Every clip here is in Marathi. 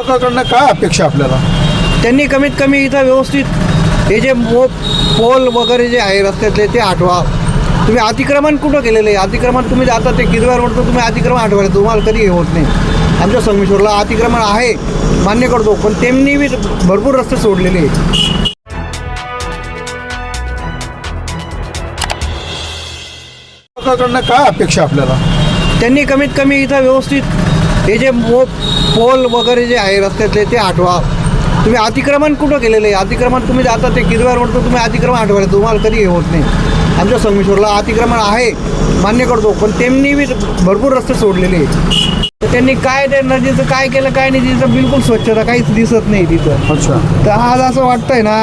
सरकारकडनं काय अपेक्षा आपल्याला? त्यांनी कमीत कमी इथं व्यवस्थित हे जे मो पोल वगैरे जे आहे रस्त्यातले ते हटवा तुम्ही अतिक्रमण कुठं केलेलं आहे? अतिक्रमण तुम्ही आता ते किरवार रोडचं तुम्ही अतिक्रमण हटवायला तुम्हाला कधी हे होत नाही. आमच्या संगमेश्वरला अतिक्रमण आहे मान्य करतो पण त्यांनी बी भरपूर रस्ते सोडलेले आहेत. सरकारकडनं काय अपेक्षा आपल्याला? त्यांनी कमीत कमी इथं व्यवस्थित हे जे मो पोल वगैरे जे आहे रस्त्यातले ते हटवा तुम्ही अतिक्रमण कुठं केलेलं आहे? अतिक्रमण तुम्ही आता ते किरवार रोडचं तुम्ही अतिक्रमण हटवायला तुम्हाला कधी हे होत नाही. आमच्या संगमेश्वरला अतिक्रमण आहे मान्य करतो पण त्यांनी बी भरपूर रस्ते सोडलेले आहेत. तर त्यांनी काय ते नदीचं काय केलं काय नाही तिथं बिलकुल स्वच्छता काहीच दिसत नाही तिथं. अच्छा. तर आज असं वाटतंय ना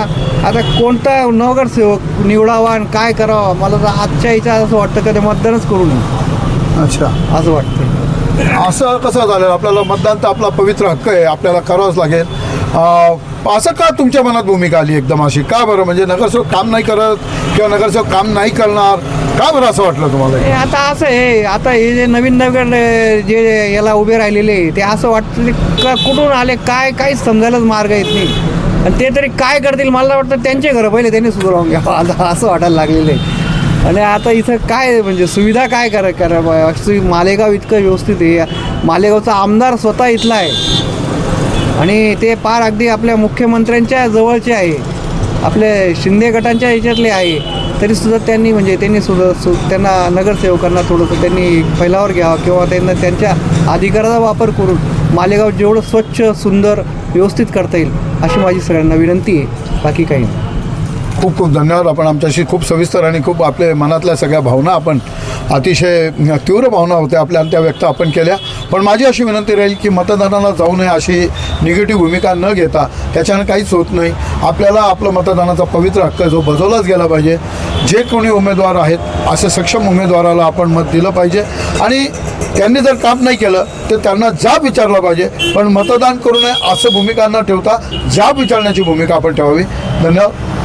आता कोणता नगरसेवक निवडावा आणि काय करावा? मला तर आजच्या इथं असं वाटतं का ते मतदानच करू नये. अच्छा. असं वाटतंय. असं कसं झालं? आपल्याला मतदान तर आपला पवित्र हक्क आहे आपल्याला करावंच लागेल. असं का तुमच्या मनात भूमिका आली एकदम अशी? का बरं? म्हणजे नगरसेवक काम नाही करत किंवा नगरसेवक काम नाही करणार? का बरं असं वाटलं तुम्हाला? हे आता असं आहे आता हे जे नवीन नवीन जे याला उभे राहिलेले ते असं वाटतं का कुठून आले? काय काहीच समजायलाच मार्ग येत नाही. आणि ते तरी काय करतील मला वाटतं त्यांचे घरं पहिले त्यांनी सुधारून घ्यावं. आता असं वाटायला लागलेलं आहे. आणि आता इथं काय म्हणजे सुविधा काय करा करा बा, मालेगाव इतकं व्यवस्थित आहे. मालेगावचा आमदार स्वतः इथला आहे. आणि ते पार अगदी आपल्या मुख्यमंत्र्यांच्या जवळचे आहे. आपले शिंदे गटांच्या ह्याच्यातले आहे. तरी सुद्धा त्यांनी म्हणजे त्यांनी सुद्धा सु त्यांना नगरसेवकांना थोडंसं त्यांनी फैलावर घ्यावं किंवा त्यांना त्यांच्या अधिकाराचा वापर करून मालेगाव जेवढं स्वच्छ सुंदर व्यवस्थित करता येईल अशी माझी सगळ्यांना विनंती आहे. बाकी काही नाही. खूप खूप धन्यवाद. आपण आमच्याशी खूप सविस्तर आणि खूप आपल्या मनातल्या सगळ्या भावना आपण अतिशय तीव्र भावना होत्या आपल्या त्या व्यक्त आपण केल्या. पण माझी अशी विनंती राहील की मतदानाला जाऊ नये अशी निगेटिव्ह भूमिका न घेता त्याच्यानं काहीच होत नाही. आपल्याला आपलं मतदानाचा पवित्र हक्क जो बजवलाच गेला पाहिजे. जे कोणी उमेदवार आहेत असे सक्षम उमेदवाराला आपण मत दिलं पाहिजे. आणि त्यांनी जर काम नाही केलं तर त्यांना जाब विचारला पाहिजे. पण मतदान करू नये असं भूमिका न ठेवता जाब विचारण्याची भूमिका आपण ठेवावी. धन्यवाद.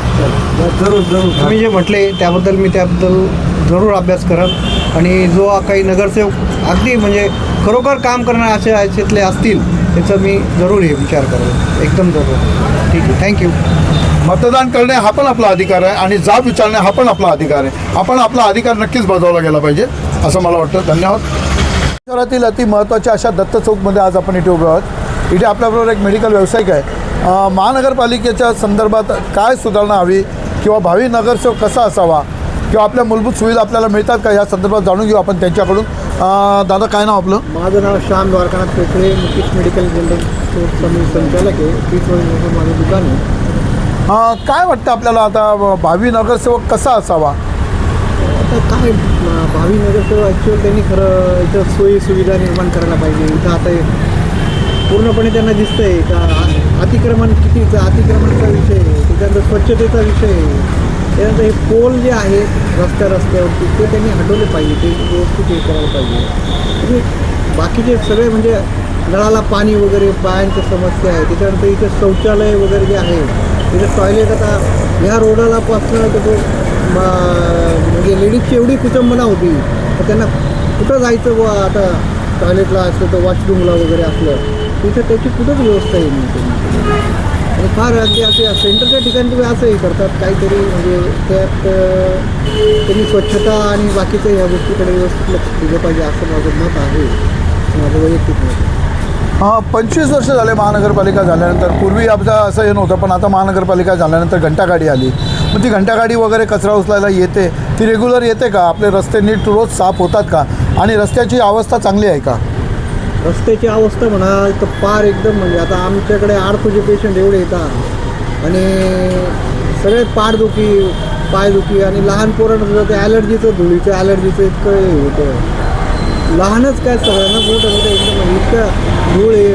जरूर जरूर. तुम्ही जे म्हटले त्याबद्दल मी त्याबद्दल जरूर अभ्यास करत आणि जो काही नगरसेवक अगदी म्हणजे खरोखर काम करणारे असे याच्यातले असतील त्याचा मी जरूर हे विचार करेल एकदम जरूर. ठीक आहे. थँक्यू मतदान करणे हा पण आपला अधिकार आहे आणि जाब विचारणे हा पण आपला अधिकार आहे. आपण आपला अधिकार नक्कीच बजावला गेला पाहिजे असं मला वाटतं. धन्यवाद. शहरातील अति महत्त्वाच्या अशा दत्त चौकमध्ये आज आपण इथे उभे आहोत. इथे आपल्याबरोबर एक मेडिकल व्यावसायिक आहे. महानगरपालिकेच्या संदर्भात काय सुधारणा हवी किंवा भावी नगरसेवक कसा असावा किंवा आपल्या मूलभूत सुविधा आपल्याला मिळतात का या संदर्भात जाणून घेऊ आपण त्यांच्याकडून. दादा काय नाव आपलं? माझं नाव श्याम द्वारकानाथ पेठरे मुकेश मेडिकल जनरल संचालक आहे. तीस माझं दुकान आहे. काय वाटतं आपल्याला आता भावी नगरसेवक कसा असावा? आता काय भावी नगरसेवक ॲक्च्युअल त्यांनी खरं इथं सोयी सुविधा निर्माण करायला पाहिजे. इथं आता पूर्णपणे त्यांना दिसतंय का अतिक्रमण कितीचं अतिक्रमणाचा विषय आहे त्याच्यानंतर स्वच्छतेचा विषय त्यानंतर हे पोल जे आहेत रस्त्या रस्त्यावरती ते त्यांनी हटवले पाहिजे ते व्यवस्थित हे करायला पाहिजे. म्हणजे बाकीचे सगळे म्हणजे नळाला पाणी वगैरे बायांच्या समस्या आहे त्याच्यानंतर इथे शौचालय वगैरे जे आहे तिथे टॉयलेट आता ह्या रोडाला पासनं तर तो म्हणजे लेडीजची एवढी कुचंबना होती तर त्यांना कुठं जायचं बुवा? आता टॉयलेटला असलं तर वॉशरूमला वगैरे असलं. तिथे त्याची कुठंच व्यवस्था येईल नाही आणि फार अगदी असे सेंटरच्या ठिकाणी तुम्ही असंही करतात काहीतरी म्हणजे त्यात त्यांनी स्वच्छता आणि बाकीच्या ह्या गोष्टीकडे व्यवस्थित लक्ष दिलं पाहिजे असं माझं मत आहे. माझं वैयक्तिक मत हां पंचवीस वर्ष झाले महानगरपालिका झाल्यानंतर. पूर्वी आमचा असं हे नव्हतं पण आता महानगरपालिका झाल्यानंतर घंटागाडी आली. मग ती घंटागाडी वगैरे कचरा उचलायला येते. ती रेग्युलर येते का? आपले रस्ते नीट रोज साफ होतात का? आणि रस्त्याची अवस्था चांगली आहे का? रस्त्याची अवस्था म्हणाल तर पार एकदम म्हणजे आता आमच्याकडे आर्थोचे पेशंट एवढे येतात. आणि सगळे पाठदुखी पायदुखी आणि लहान पोरांना सुद्धा ते ॲलर्जीचं धुळीचं ॲलर्जीचं इतकं हे होतं. लहानच काय सगळ्यांना मोठं मोठं एकदम म्हणजे इतकं धूळ हे,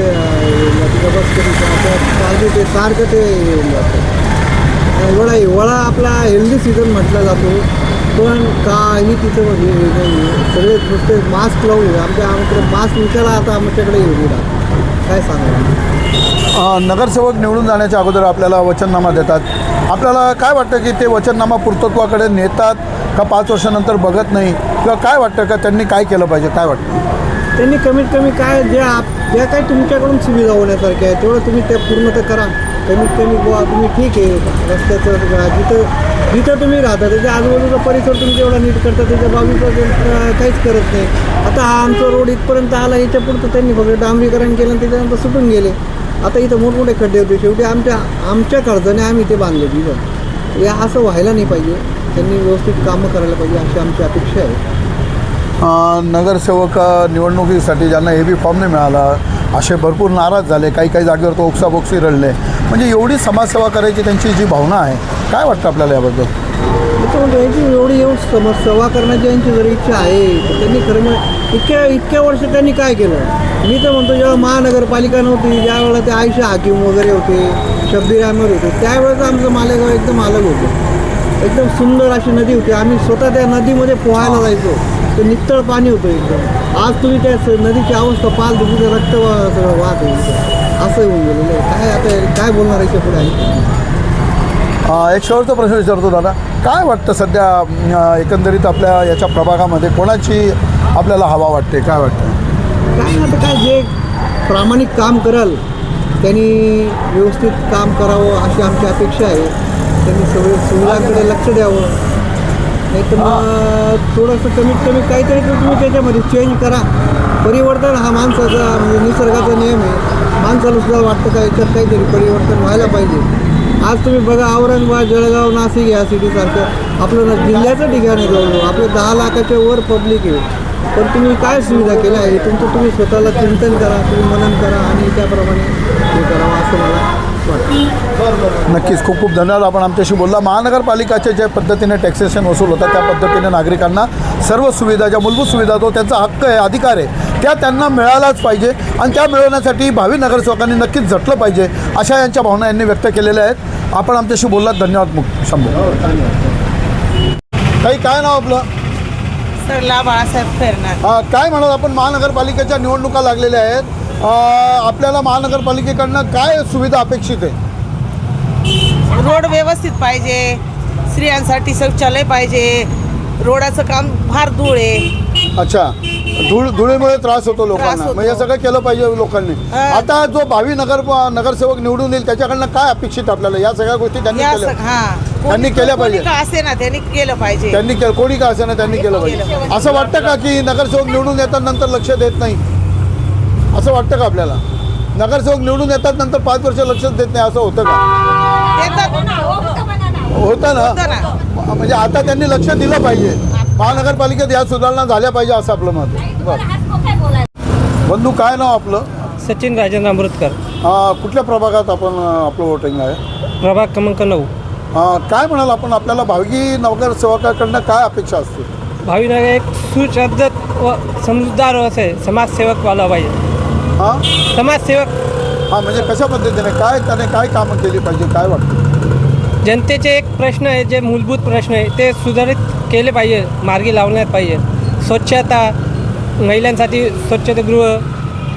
बस कधी ते सारखं ते येऊन जातं. एवढा हिवाळा आपला हेल्दी सीझन म्हटला जातो. पण काही तिथं म्हणजे हे नाही. सगळे नुसते मास्क लावून आमच्या आमच्याकडे मास्क विचारा आता आमच्याकडे येऊ काय सांगा नगरसेवक निवडून जाण्याच्या अगोदर आपल्याला वचननामा देतात. आपल्याला काय वाटतं की ते वचननामा पूर्तत्वाकडे नेतात का पाच वर्षानंतर बघत नाही? किंवा काय वाटतं का त्यांनी काय केलं पाहिजे? काय वाटतं? त्यांनी कमीत कमी काय ज्या आप- ज्या काही तुमच्याकडून सुविधा होण्यासारख्या आहे तेवढं तुम्ही त्या पूर्ण तर करा. कमीत कमी बुवा तुम्ही ठीक आहे. रस्त्याचं जिथं जिथं तुम्ही राहता त्याच्या आजूबाजूचा परिसर तुम्ही जेवढा नीट करता त्याच्या बाबीचं काहीच करत नाही. आता हा आमचा रोड इथपर्यंत आला याच्या पुढचं त्यांनी फक्त डांबरीकरण केलं आणि त्याच्यानंतर सुटून गेले. आता इथं मोठमोठे खड्डे होते. शेवटी आमच्या आमच्या कर्जाने आम्ही ते बांधले. तिथं हे असं व्हायला नाही पाहिजे. त्यांनी व्यवस्थित कामं करायला पाहिजे अशी आमची अपेक्षा आहे. नगरसेवक निवडणुकीसाठी ज्यांना ए बी फॉर्म नाही मिळाला असे भरपूर नाराज झाले. काही काही जागेवर तो ओक्साबोक्सी रडले. म्हणजे एवढी समाजसेवा करायची त्यांची जी भावना आहे काय वाटतं आपल्याला याबद्दल? त्याच्यामध्ये यांची एवढी एवढी समाजसेवा करण्याची यांची जर इच्छा आहे तर त्यांनी खरं मग इतक्या इतक्या वर्ष त्यांनी काय केलं? मी तर म्हणतो जेव्हा महानगरपालिका नव्हती ज्यावेळेला ते आयशा हाकीम वगैरे होते शब्बीर अहमद होते त्यावेळेस आमचं मालेगाव एकदम अलग होतं. एकदम सुंदर अशी नदी होती. आम्ही स्वतः त्या नदीमध्ये पोहायला जायचो. ते नित्तळ पाणी होतं एकदम. आज तुम्ही त्या नदीची अवस्था पाल तिथे रक्त वाहत आहे इथं. असं होऊन गेलेलं आहे काय आता काय बोलणार याच्यापुढे आहे अ, एक शेवटचा प्रश्न विचारतो दादा. काय वाटतं सध्या एकंदरीत आपल्या याच्या प्रभागामध्ये कोणाची आपल्याला हवा वाटते? काय वाटतं? काय आता काय जे प्रामाणिक काम कराल त्यांनी व्यवस्थित काम करावं अशी आमची अपेक्षा आहे. त्यांनी सगळे सुविधांकडे लक्ष द्यावं. नाही तर मग थोडंसं कमीत कमी काहीतरी तर तुम्ही त्याच्यामध्ये चेंज करा. परिवर्तन हा माणसाचा म्हणजे निसर्गाचा नियम आहे. माणसाला सुद्धा वाटतं का याच्यात काहीतरी परिवर्तन व्हायला पाहिजे. आज तुम्ही बघा औरंगाबाद जळगाव नाशिक या सिटीसारखं आपलं जिल्ह्याचं ठिकाण आहे जवळजवळ. आपलं दहा लाखाच्या वर पब्लिक आहे. पण तुम्ही काय सुविधा केल्या? आहे तुमचं तुम्ही स्वतःला चिंतन करा तुम्ही मनन करा आणि त्याप्रमाणे हे करावं असं मला नक्कीच खूप खूप धन्यवाद. आपण आमच्याशी बोलला. महानगरपालिकाच्या ज्या पद्धतीने टॅक्सेशन वसूल होतं त्या पद्धतीने नागरिकांना सर्व सुविधा ज्या मूलभूत सुविधा तो त्यांचा हक्क आहे अधिकार आहे त्या त्यांना मिळालाच पाहिजे. आणि त्या मिळवण्यासाठी भावी नगरसेवकांनी नक्कीच झटलं पाहिजे अशा यांच्या भावना यांनी व्यक्त केलेल्या आहेत. आपण आमच्याशी बोललात. धन्यवाद मुक शंभू. काही काय नाव आपलं? सरला बाळासाहेब फेरणार काय म्हणत आपण महानगरपालिकेच्या निवडणुका लागलेल्या आहेत. आपल्याला महानगरपालिकेकडनं काय सुविधा अपेक्षित आहे? रोड व्यवस्थित पाहिजे स्त्रियांसाठी शौचालय पाहिजे रोडाचं काम फार धूळ आहे. अच्छा धूळ धुळीमुळे त्रास होतो लोकांना. हे सगळं केलं पाहिजे लोकांनी. आता जो भावी नगर नगरसेवक निवडून येईल त्याच्याकडनं काय अपेक्षित आपल्याला? या सगळ्या गोष्टी त्यांनी त्यांनी केल्या पाहिजे. असे ना त्यांनी केलं पाहिजे. त्यांनी केलं कोणी का असेना त्यांनी केलं पाहिजे. असं वाटतं का की नगरसेवक निवडून येतात नंतर लक्ष देत नाही? असं वाटतं का आपल्याला? नगरसेवक निवडून येतात नंतर पाच वर्ष लक्षच देत नाही. असं होतं का? होतं ना? होतं ना. म्हणजे आता त्यांनी लक्ष दिलं पाहिजे. महानगरपालिकेत या सुधारणा झाल्या पाहिजे असं आपलं मत. बंधू काय नाव आपलं? सचिन राजेंद्र अमृतकर. अं, कुठल्या प्रभागात आपण आपलं वोटिंग आहे? प्रभाग क्रमांक नऊ. अं, काय म्हणाल आपण? आपल्याला भावगी नगरसेवकाकडनं काय अपेक्षा असते? भावीनगर एक सुसज्जत व समजदार असे समाजसेवक वाला पाहिजे. हां? समाजसेवक. हां म्हणजे कशा पद्धतीने? काय त्याने काय कामं केली पाहिजे? काय वाटतं? जनतेचे एक प्रश्न आहे जे मूलभूत प्रश्न आहे ते सुधारित केले पाहिजे मार्गी लावण्यात पाहिजे. स्वच्छता महिलांसाठी स्वच्छतागृह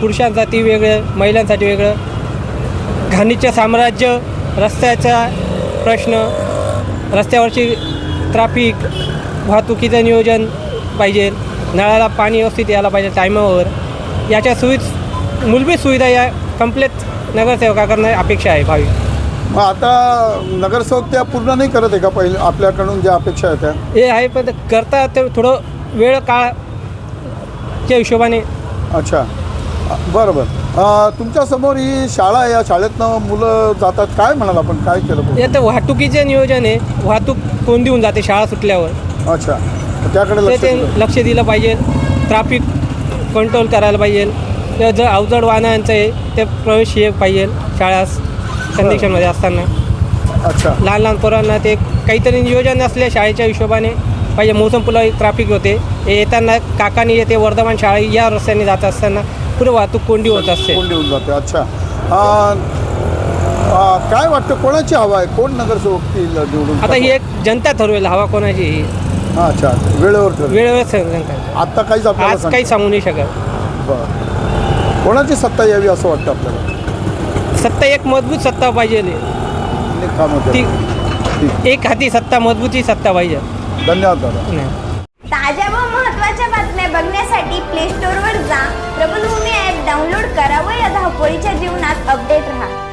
पुरुषांसाठी वेगळं महिलांसाठी वेगळं. घाणीचं साम्राज्य रस्त्याचा प्रश्न रस्त्यावरची ट्राफिक वाहतुकीचं नियोजन पाहिजे. नळाला पाणी व्यवस्थित यायला पाहिजे टायमावर. याच्या सुविध मूलभूत सुविधा या कंप्लेट नगरसेवकाकडनं अपेक्षा आहे भावी. मग आता नगरसेवक त्या पूर्ण नाही करत आहे का पहिले आपल्याकडून ज्या अपेक्षा आहेत त्या? हे आहे पण ते करता तर थोडं वेळ काळच्या हिशोबाने. अच्छा. बरं बरं. अं, तुमच्यासमोर ही शाळा आहे या शाळेतनं मुलं जातात. काय म्हणाल आपण? काय केलं पाहिजे? यात वाहतुकीचे नियोजन आहे. वाहतूक कोंडी होऊन जाते शाळा सुटल्यावर? अच्छा. त्याकडे ते लक्ष ते दिलं. लक्ष दिलं पाहिजे. ट्राफिक कंट्रोल करायला पाहिजे. किंवा जर अवजड वाहनांचं आहे ते प्रवेश हे पाहिजे शाळा कंडिशनमध्ये असताना. अच्छा. लहान लहान पोरांना ते काहीतरी नियोजन असले शाळेच्या हिशोबाने पाहिजे मोसम पुला ट्राफिक होते. येताना काकानी येते वर्धमान शाळा या रस्त्याने जात असताना पुढे वाहतूक कोंडी होत असते. देऊन जाते अच्छा. काय वाटतं कोणाची हवा आहे? कोण नगरसेवक निवडून आता ही एक जनता ठरवेल हवा कोणाची ही. अच्छा वेळेवर वेळेवर जनता. काहीच आपल्याला आज काही सांगू नाही शकत. बरं. कोणाची सत्ता यावी असं वाटतं आपल्याला? सत्ता एक मजबूत सत्ता पाहिजे. अनेक कामं ती केली. ठीक एक हाती सत्ता मजबूती सत्ता पाहिजे. धन्यवाद दादा. ताज्या व महत्त्वाच्या बातम्या बघण्यासाठी प्ले प्ले स्टोअरवर जा. प्रबलभूमी ॲप डाउनलोड करा व या धावपळीच्या जीवनात अपडेट राहा.